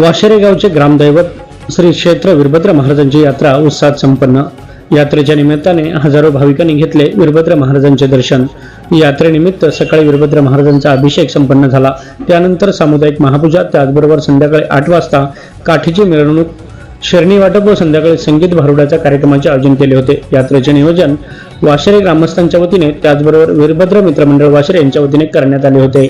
वाशेरे गावचे ग्रामदैवत श्री क्षेत्र वीरभद्र महाराजांची यात्रा उत्साहात संपन्न. यात्रेच्या निमित्ताने हजारो भाविकांनी घेतले वीरभद्र महाराजांचे दर्शन. यात्रेनिमित्त सकाळी वीरभद्र महाराजांचा अभिषेक संपन्न झाला. त्यानंतर सामुदायिक महापूजा त्याचबरोबर संध्याकाळी आठ वाजता काठीची मिरवणूक शरणी वाटप व संध्याकाळी संगीत भारुडाच्या कार्यक्रमाचे आयोजन केले होते. यात्रेचे नियोजन वाशेरे ग्रामस्थांच्या वतीने त्याचबरोबर वीरभद्र मित्रमंडळ वाशेरे यांच्या वतीने करण्यात आले होते.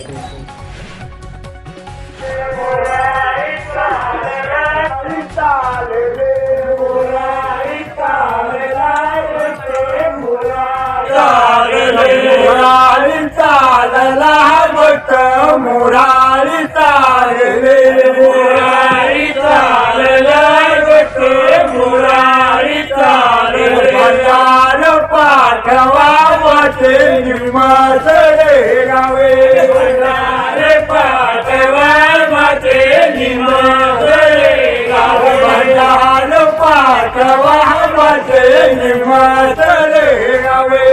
चालले भटार पाठवा वाटे निमासरे गावे भटार पाठवा वाटे निमासरे गावे भटार पाठवा वाटे निमासरे गावे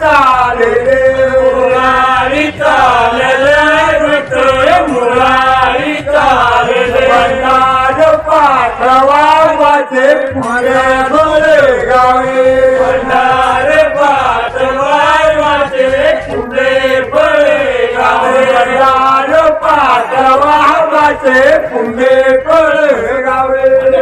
चालले मुरारी चालला बट मुरारी चालले. भंडार पाठवा वाचे पुरे भरे गावे भंडार पाठवा वाचे पुरे भरे गावे भंडार पाठवा वाचे फुले भरे गावे